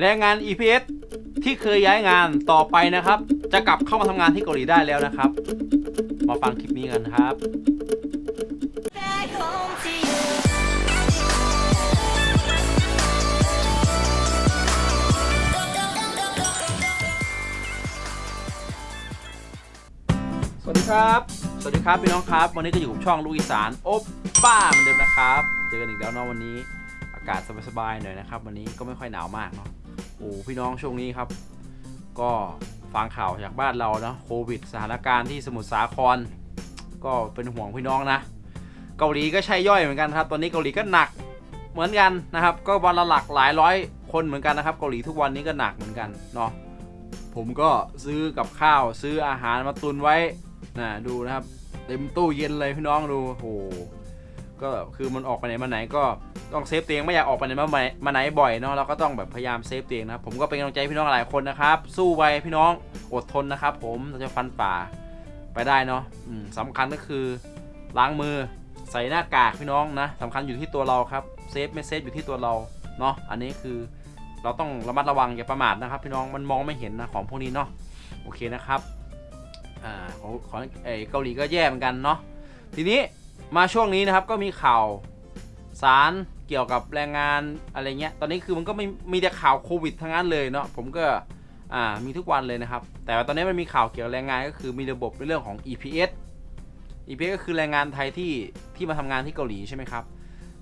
แรงงาน EPS ที่เคยย้ายงานต่อไปนะครับ จะกลับเข้ามาทำงานที่เกาหลีได้แล้วนะครับ มาฟังคลิปนี้กันครับ สวัสดีครับ สวัสดีครับพี่น้องครับ วันนี้ก็อยู่กับช่องลูกอีสานโอปป้าเหมือนเดิมนะครับ เจอกันอีกแล้วเนาะวันนี้อากาศสบายๆหน่อยนะครับ วันนี้ก็ไม่ค่อยหนาวมากเนาะ โอ้พี่น้องช่วงนี้ครับ ก็ฟังข่าวจากบ้านเราเนาะโควิด สถานการณ์ที่สมุทรสาคร ก็เป็นห่วงพี่น้องนะ เกาหลีก็ใช่ย่อยเหมือนกันครับ ตอนนี้เกาหลีก็หนักเหมือนกันนะครับ ก็วันละหลักหลายร้อยคนเหมือนกันนะครับ เกาหลีทุกวันนี้ก็หนักเหมือนกันเนาะผมก็ซื้อกับข้าวซื้ออาหารมาตุนไว้นะดูนะครับ เต็มตู้เย็นเลยพี่น้องดูโอ้โหก็คือมันออกไปไหนมาไหนก็ ต้องเซฟตัวเองไม่อยากออกไปไหนมาไหนมาไหนบ่อยเนาะเราก็ต้องแบบพยายามเซฟตัวเองนะผมก็เป็นกำลังใจพี่น้องหลายคนนะครับ สู้ไปพี่น้องอดทนนะครับ ผมเราจะฟันฝ่าไปได้เนาะสำคัญก็คือล้างมือใส่หน้ากากพี่น้องนะสำคัญอยู่ที่ตัวเราครับเซฟไม่เซฟอยู่ที่ตัวเราเนาะอันนี้คือเราต้องระมัดระวังอย่าประมาทนะครับ พี่น้องมันมองไม่เห็นนะของพวกนี้เนาะโอเคนะครับอ่าของของเอเกาหลีก็แย่เหมือนกันเนาะทีนี้มาช่วงนี้นะครับก็มีข่าวสาร เกี่ยวกับแรงงานอะไรเงี้ย ตอนนี้คือมันก็ไม่มีแต่ข่าวโควิดทั้งนั้นเลยเนาะ ผมก็อ่ามีทุกวันเลยนะครับ แต่ว่าตอนนี้มันมีข่าวเกี่ยวกับแรงงานก็คือมีระบบในเรื่องของ EPS EPS ก็คือแรงงานไทยที่ที่มาทำงานที่เกาหลีใช่ไหมครับ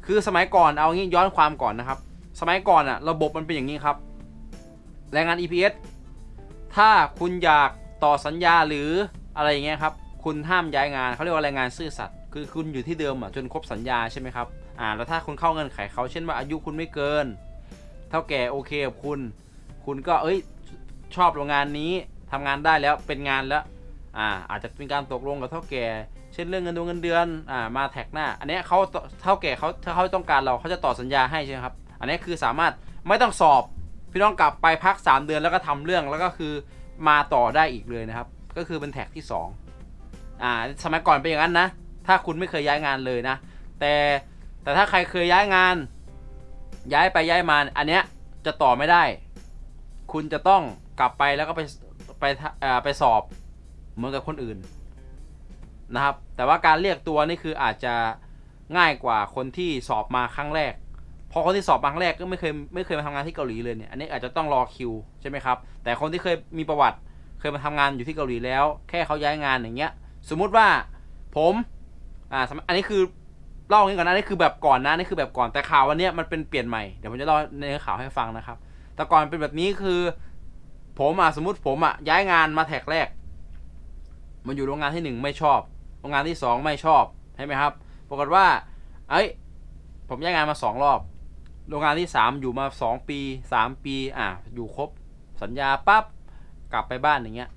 คือสมัยก่อนเอางี้ย้อนความก่อนนะครับ สมัยก่อนอะระบบมันเป็นอย่างนี้ครับ แรงงาน EPS ถ้าคุณอยากต่อสัญญาหรืออะไรอย่างเงี้ยครับ คุณห้ามย้ายงานเขาเรียกว่าแรงงานซื่อสัตย์คือคุณอยู่ที่เดิมอะจนครบสัญญาใช่ไหมครับ อ่าแล้วถ้าคุณเข้าเงื่อนไขเขาเช่นว่าอายุคุณไม่เกิน เท่าแก่โอเคกับคุณ คุณก็เอ้ยชอบโรงงานนี้ทำงานได้แล้วเป็นงานแล้วอ่าอาจจะเป็นการตกลงกับเท่าแก่ เช่นเรื่องเงินเดือนเงินเดือนอ่ามาแท็กหน้า อันนี้เขาเท่าแก่เขาถ้าเขาต้องการเราเขาจะต่อสัญญาให้ใช่ไหมครับ อันนี้คือสามารถไม่ต้องสอบพี่น้องกลับไปพัก 3 เดือนแล้วก็ทำเรื่องแล้วก็คือมาต่อได้อีกเลยนะครับ ก็คือเป็นแท็กที่2อ่าสมัยก่อนเป็นอย่างนั้นนะ ถ้าคุณไม่เคยย้ายงานเลยนะ แต่ แต่ถ้าใครเคยย้ายงาน ย้ายไปย้ายมาอันเนี้ยจะต่อไม่ได้ คุณจะต้องกลับไปแล้วก็ไปไปไปสอบเหมือนกับคนอื่นนะครับ แต่ว่าการเรียกตัวนี่คืออาจจะง่ายกว่าคนที่สอบมาครั้งแรกพอคนที่สอบมาครั้งแรกก็ไม่เคยไม่เคยมาทำงานที่เกาหลีเลยเนี่ย อันนี้อาจจะต้องรอคิวใช่ไหมครับ แต่คนที่เคยมีประวัติเคยมาทำงานอยู่ที่เกาหลีแล้ว แค่เขาย้ายงานอย่างเงี้ย สมมุติว่าผม อ่าสมอันนี้คือ เล่าอย่างนี้ก่อนนะนี่คือแบบก่อนนะนี่คือแบบก่อนแต่ข่าววันนี้มันเป็นเปลี่ยนใหม่เดี๋ยวผมจะเล่าในข่าวให้ฟังนะครับ แต่ก่อนเป็นแบบนี้คือ ผมอะสมมติผมอะย้ายงานมาแท็กแรก มันอยู่โรงงานที่หนึ่งไม่ชอบโรงงานที่สองไม่ชอบใช่ไหมครับปรากฏว่า เอ้ย ผมย้ายงานมาสองรอบ โรงงานที่สามอยู่มาสองปีสามปีอะอยู่ครบ สัญญาปั๊บกลับไปบ้านอย่างเงี้ย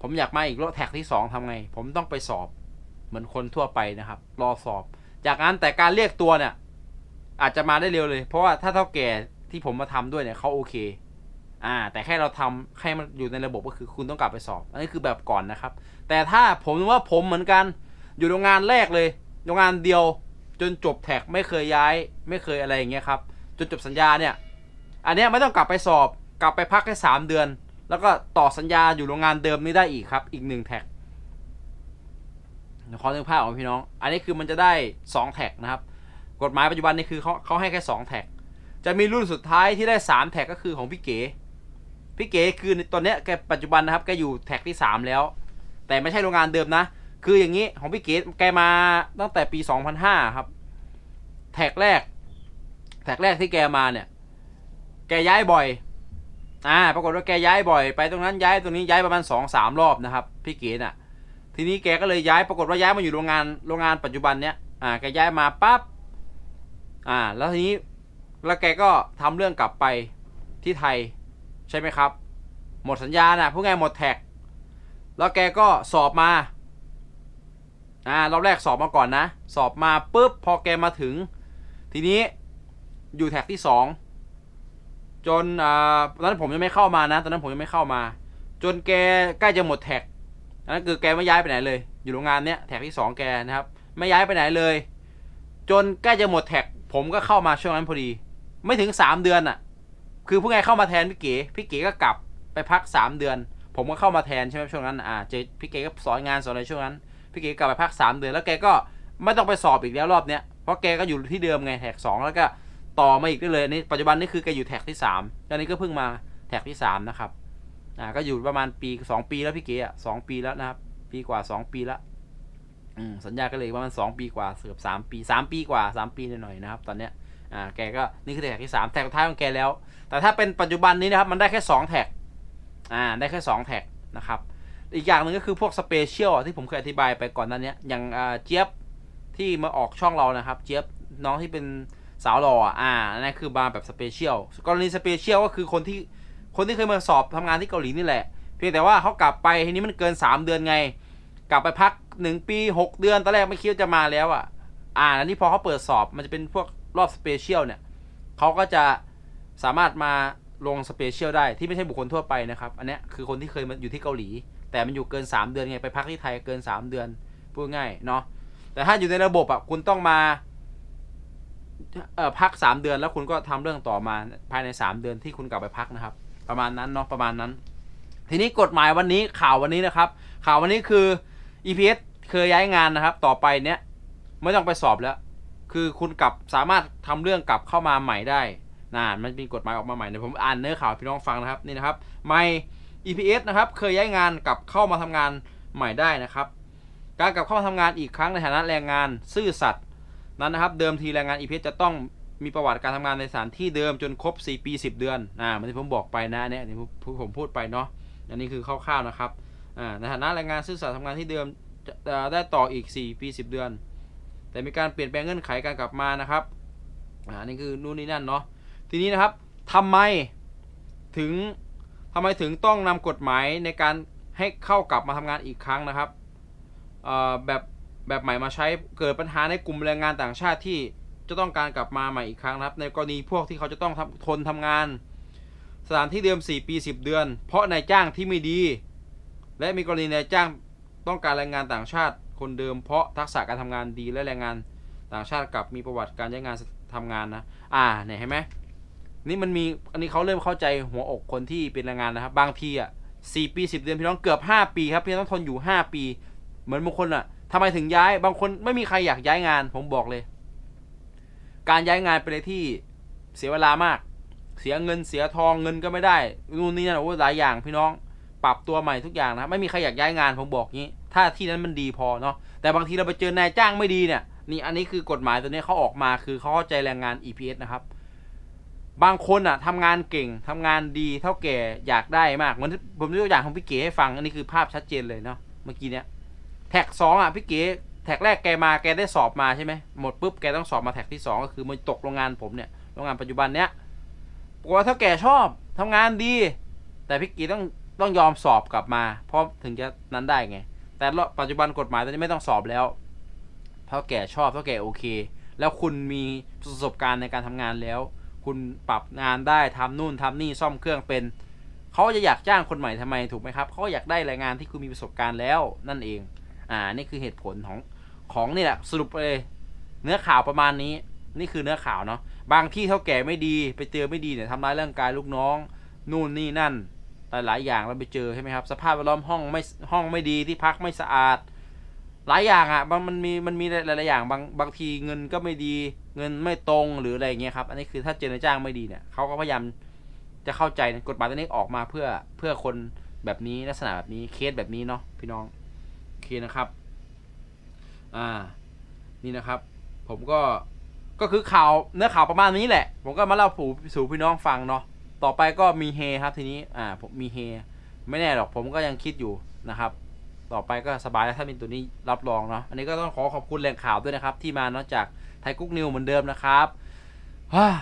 ผมอยากมาอีกรอบแท็กที่สองทำไง ผมต้องไปสอบ เหมือนคนทั่วไปนะครับ รอสอบ จากนั้นแต่การเรียกตัวเนี่ย อาจจะมาได้เร็วเลย เพราะว่าถ้าเท่าแก่ที่ผมมาทำด้วยเนี่ยเขาโอเค อ่า แต่แค่เราทำให้มันอยู่ในระบบก็คือคุณต้องกลับไปสอบ อันนี้คือแบบก่อนนะครับ แต่ถ้าผมว่าผมเหมือนกัน อยู่โรงงานแรกเลย โรงงานเดียวจนจบแท็กไม่เคยย้าย ไม่เคยอะไรอย่างเงี้ยครับ จนจบสัญญาเนี่ย อันเนี้ยไม่ต้องกลับไปสอบ กลับไปพักแค่สามเดือน แล้วก็ต่อสัญญาอยู่โรงงานเดิมนี้ได้อีกครับ อีกหนึ่งแท็ก ขอเรื่องภาพของพี่น้อง อันนี้คือมันจะได้สองแท็กนะครับ กฎหมายปัจจุบันนี่คือเขาเขาให้แค่สองแท็ก จะมีรุ่นสุดท้ายที่ได้สามแท็กก็คือของพี่เก๋ พี่เก๋คือตอนเนี้ยแกปัจจุบันนะครับแกอยู่แท็กที่สามแล้ว แต่ไม่ใช่โรงงานเดิมนะ คืออย่างนี้ของพี่เก๋แกมาตั้งแต่ปี 2005 ครับ แท็กแรก แท็กแรกที่แกมาเนี่ย แกย้ายบ่อย อ่า ปรากฏว่าแกย้ายบ่อย ไปตรงนั้นย้ายตรงนี้ย้ายประมาณสองสามรอบนะครับ พี่เก๋น่ะ ทีนี้แกก็เลยย้ายปรากฏว่าย้ายมาอยู่โรงงานโรงงานปัจจุบันเนี้ยอ่าแกย้ายมาปั๊บอ่า แล้วทีนี้แล้วแกก็ทำเรื่องกลับไปที่ไทยใช่ไหมครับ หมดสัญญาน่ะพูดง่ายหมดแท็ก แล้วแกก็สอบมาอ่ารอบแรกสอบมาก่อนนะ สอบมาปุ๊บพอแกมาถึง ทีนี้อยู่แท็กที่สองจนอ่าตอนนั้นผมยังไม่เข้ามานะตอนนั้นผมยังไม่เข้ามา จนแกใกล้จะหมดแท็ก อันนั้นคือแกไม่ย้ายไปไหนเลย อยู่โรงงานเนี้ยแท็กที่สองแกนะครับ ไม่ย้ายไปไหนเลย จนใกล้จะหมดแท็กผมก็เข้ามาช่วงนั้นพอดี ไม่ถึงสามเดือนอะ คือผู้ไงเข้ามาแทนพี่เก๋พี่เก๋ก็กลับไปพักสามเดือน ผมก็เข้ามาแทนใช่ไหมช่วงนั้นอ่าเจอพี่เก๋ก็สอนงานสอนอะไรช่วงนั้นพี่เก๋กลับไปพักสามเดือนแล้วแกก็ไม่ต้องไปสอบอีกแล้วรอบเนี้ยเพราะแกก็อยู่ที่เดิมไงแท็กสองแล้วก็ต่อมาอีกได้เลยนี่ปัจจุบันนี่คือแกอยู่แท็กที่สามตอนนี้ก็เพิ่งมาแท็กที่สามนะครับ อ่าก็อยู่ประมาณปีสองปีแล้วพี่เก๋อะสองปีแล้วนะครับ ปีกว่าสองปีแล้วสัญญาก็เลยประมาณสองปีกว่าเกือบสามปีสามปีกว่าสามปีหน่อยๆนะครับ ตอนเนี้ยอ่าแกก็นี่คือแท็กที่สามแท็กสุดท้ายของแกแล้ว แต่ถ้าเป็นปัจจุบันนี้นะครับมันได้แค่สองแท็กอ่าได้แค่สองแท็กนะครับอีกอย่างหนึ่งก็คือพวกสเปเชียลที่ผมเคยอธิบายไปก่อนนั้นเนี้ยอย่างเจี๊ยบที่มาออกช่องเรานะครับ เจี๊ยบน้องที่เป็นสาวหล่ออ่านนั่นคือมาแบบสเปเชียลกรณีสเปเชียลก็คือคนที่ คนที่เคยมาสอบทำงานที่เกาหลีนี่แหละ เพียงแต่ว่าเขากลับไปทีนี้มันเกิน 3 เดือนไง กลับไปพัก 1 ปี 6 เดือนตอนแรกไม่คิดว่าจะมาแล้วอะ อ่าแล้วนี่พอเขาเปิดสอบมันจะเป็นพวกรอบสเปเชียลเนี่ยเขาก็จะสามารถมาลงสเปเชียลได้ที่ไม่ใช่บุคคลทั่วไปนะครับ อันนี้คือคนที่เคยมาอยู่ที่เกาหลี แต่มันอยู่เกิน 3 เดือนไงไปพักที่ไทยเกิน 3 เดือนพูดง่ายเนาะแต่ถ้าอยู่ในระบบอะคุณต้องมาเอ่อพัก 3 เดือนแล้วคุณก็ทำเรื่องต่อมาภายใน 3 เดือนที่คุณกลับไปพักนะครับ ประมาณนั้นเนาะประมาณนั้น ทีนี้กฎหมายวันนี้ข่าววันนี้นะครับ ข่าววันนี้คือ EPS เคยย้ายงานนะครับ ต่อไปเนี้ยไม่ต้องไปสอบแล้ว คือคุณกลับสามารถทำเรื่องกลับเข้ามาใหม่ได้นะมันมีกฎหมายออกมาใหม่เดี๋ยวผมอ่านเนื้อข่าวพี่น้องฟังนะครับนี่นะครับไม่ EPS นะครับเคยย้ายงานกลับเข้ามาทำงานใหม่ได้นะครับ การกลับเข้ามาทำงานอีกครั้งในฐานะแรงงานซื่อสัตย์นั้นนะครับ เดิมทีแรงงาน EPS จะต้อง มีประวัติการทำงานในสถานที่เดิมจนครบ 4 ปี 10 เดือน อ่าเหมือนที่ผมบอกไปนะเนี่ยที่ผมพูดไปเนาะ อันนี้คือคร่าวๆนะครับ อ่า ในฐานะแรงงานซื่อสัตย์ทำงานที่เดิมจะได้ต่ออีก 4 ปี 10 เดือน แต่มีการเปลี่ยนแปลงเงื่อนไขการกลับมานะครับ อ่า นี่คือนู่นนี่นั่นเนาะ ทีนี้นะครับทำไมถึงทำไมถึงต้องนำกฎหมายในการให้เข้ากลับมาทำงานอีกครั้งนะครับ แบบแบบใหม่มาใช้เกิดปัญหาในกลุ่มแรงงานต่างชาติที่ จะต้องการกลับมาใหม่อีกครั้งนะครับ ในกรณีพวกที่เขาจะต้องทำทนทำงาน สถานที่เดิม 4 ปี 10 เดือน เพราะนายจ้างที่ไม่ดี และมีกรณีนายจ้างต้องการแรงงานต่างชาติคนเดิม เพราะทักษะการทำงานดีและแรงงานต่างชาติกลับมีประวัติการใช้งานทำงานนะ อ่าเนี่ยเห็นไหมนี่มันมีอันนี้เขาเริ่มเข้าใจหัวอกคนที่เป็นแรงงานนะครับ บางทีอะสี่ปีสิบเดือนพี่น้องเกือบห้าปีครับพี่ต้องทนอยู่ห้าปี เหมือนบางคนอะทำไมถึงย้าย บางคนไม่มีใครอยากย้ายงาน ผมบอกเลย การย้ายงานเป็นอะไรที่เสียเวลามาก เสียเงินเสียทองเงินก็ไม่ได้นู่นนี่นั่นโอ้หลายอย่างพี่น้องปรับตัวใหม่ทุกอย่างนะไม่มีใครอยากย้ายงานผมบอกงี้ ถ้าที่นั้นมันดีพอเนาะแต่บางทีเราไปเจอนายจ้างไม่ดีเนี่ยนี่อันนี้คือกฎหมายตัวนี้เขาออกมาคือเขาเข้าใจแรงงาน EPS นะครับ บางคนอะทำงานเก่งทำงานดีเท่าแก่อยากได้มากเหมือนผมยกตัวอย่างของพี่เก๋ให้ฟังอันนี้คือภาพชัดเจนเลยเนาะเมื่อกี้เนี้ยแท็กสองอะพี่เก๋ แท็กแรกแกมาแกได้สอบมาใช่ไหมหมดปุ๊บแกต้องสอบมาแท็กที่สองก็คือมันตกโรงงานผมเนี่ยโรงงานปัจจุบันเนี้ยปรากว่าเท่าแกชอบทำงานดี แต่พี่ก๋ต้องต้องยอมสอบกลับมาเพราะถึงจะนั้นได้ไง แต่ปัจจุบันกฎหมายตอนนี้ไม่ต้องสอบแล้วเท่าแก่ชอบเท่าแก่โอเค แล้วคุณมีประสบการณ์ในการทำงานแล้ว คุณปรับงานได้ทำนู่นทำนี่ซ่อมเครื่องเป็นเขาจะอยากจ้างคนใหม่ทำไมถูกไหมครับเขาอยากได้แรงงานที่คุณมีประสบการณ์แล้วนั่นเอง อ่า นี่คือเหตุผลของ ของนี่แหละสรุปเลย เนื้อข่าวประมาณนี้ นี่คือเนื้อข่าวเนาะบางที่เท่าแก่ไม่ดี ไปเจอไม่ดีเนี่ยทำร้ายร่างกายลูกน้อง นู่นนี่นั่นหลายหลายๆอย่างเราไปเจอใช่ไหมครับ สภาพแวดล้อมห้องไม่ห้องไม่ดีที่พักไม่สะอาด หลายอย่างอะมันมีมันมีหลายๆอย่างบางบางทีเงินก็ไม่ดี เงินไม่ตรงหรืออะไรอย่างเงี้ยครับ อันนี้คือถ้าเจอในจ้างไม่ดีเนี่ยเขาก็พยายามจะเข้าใจกฎหมายตัวนี้ออกมาเพื่อเพื่อคนแบบนี้ลักษณะแบบนี้เคสแบบนี้เนาะพี่น้องโอเคนะครับ อ่า นี่นะครับ ผมก็ก็คือข่าวเนื้อข่าวประมาณนี้แหละ ผมก็มาเล่าสู่สู่พี่น้องฟังเนาะต่อไปก็มีเฮครับทีนี้อ่าผมมีเฮไม่แน่หรอกผมก็ยังคิดอยู่นะครับ ต่อไปก็สบายแล้วถ้าเป็นตัวนี้รับรองเนาะอันนี้ก็ต้องขอขอบคุณแหล่งข่าวด้วยนะครับ ที่มาเนาะจากไทยกุ๊กนิวเหมือนเดิมนะครับ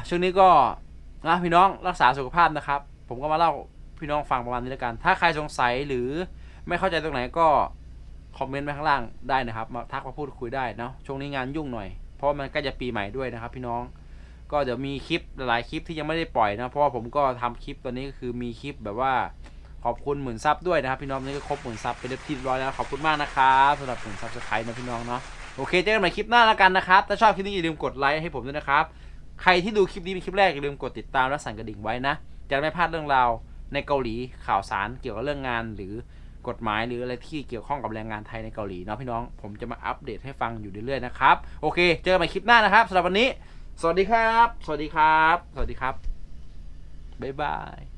ช่วงนี้ก็นะพี่น้องรักษาสุขภาพนะครับ ผมก็มาเล่าพี่น้องฟังประมาณนี้แล้วกัน ถ้าใครสงสัยหรือไม่เข้าใจตรงไหนก็ คอมเมนต์ไว้ข้างล่างได้นะครับมาทักมาพูดคุยได้เนาะช่วงนี้งานยุ่งหน่อย เพราะมันใกล้จะปีใหม่ด้วยนะครับ พี่น้องก็เดี๋ยวมีคลิปหลายคลิปที่ยังไม่ได้ปล่อยนะเพราะว่าผมก็ทำคลิปตอนนี้ก็คือมีคลิปแบบว่าขอบคุณหมื่นซับด้วยนะครับพี่น้องนี่ก็ครบหมื่นซับเป็นที่เรียบร้อยแล้วขอบคุณมากนะครับสำหรับหมื่นซับสไครต์นะพี่น้องเนาะโอเคเจอกันใหม่คลิปหน้าแล้วกันนะครับถ้าชอบคลิปนี้อย่าลืมกดไลค์ให้ผมด้วยนะครับใครที่ดูคลิปนี้เป็นคลิปแรกอย่าลืมกดติดตามและสั่นกระดิ่งไว้นะจะไม่พลาดเรื่องราวในเกาหลีข่าวสารเกี่ยวกับเรื่องงานหรือ กฎหมายหรืออะไรที่เกี่ยวข้องกับแรงงานไทยในเกาหลีเนาะพี่น้อง ผมจะมาอัปเดตให้ฟังอยู่เรื่อยๆนะครับ โอเค เจอกันใหม่คลิปหน้านะครับสำหรับวันนี้ สวัสดีครับ สวัสดีครับ สวัสดีครับบ๊ายบาย